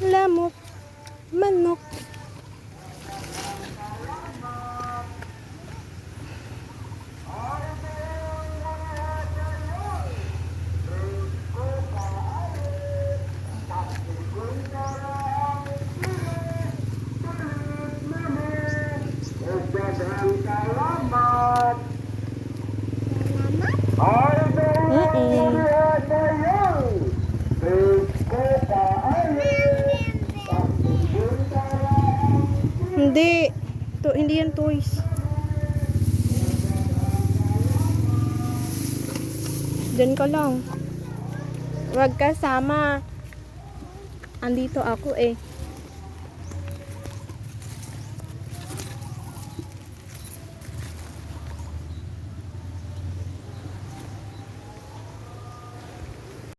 Lamok. Manok. Hindi. To, hindi yan toys. Diyan ka lang. Huwag kasama. Andito ako eh.